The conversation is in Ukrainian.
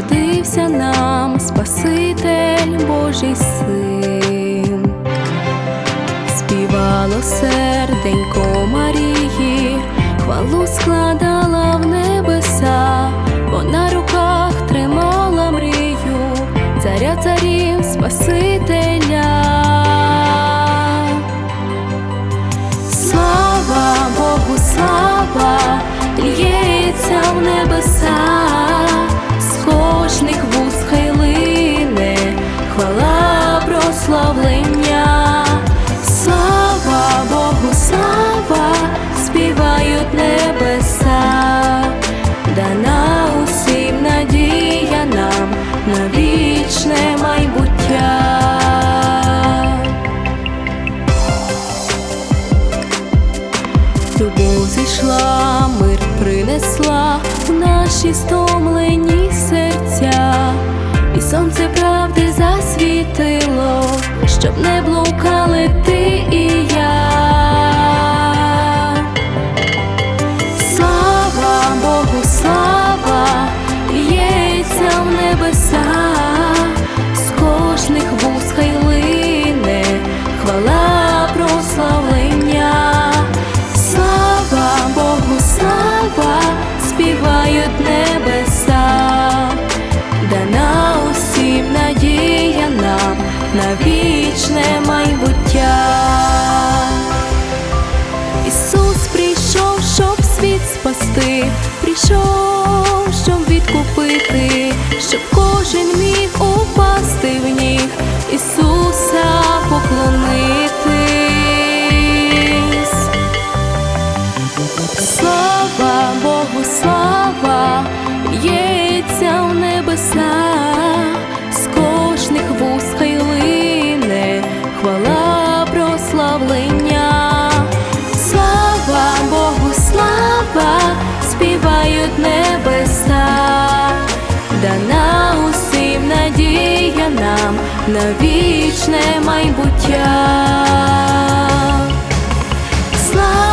родився нам Спаситель Божий син, співало серденько Марії, хвалу складала в небеса, бо на руках тримала мрію, царя царів Спасителя. Слава Богу, слава, лється в небеса, хвала прославлення, слава Богу, слава, співають небеса, дана усім надія нам на вічне майбуття. Любов зійшла, мир принесла в наші стомлені серця, і сонце щоб не вічне майбуття. Ісус прийшов, щоб світ спасти, прийшов, щоб відкупити, щоб кожен міг упасти в ніг Ісуса поклонитись. Слава Богу, слава, лється в небеса, на вічне майбуття. Слава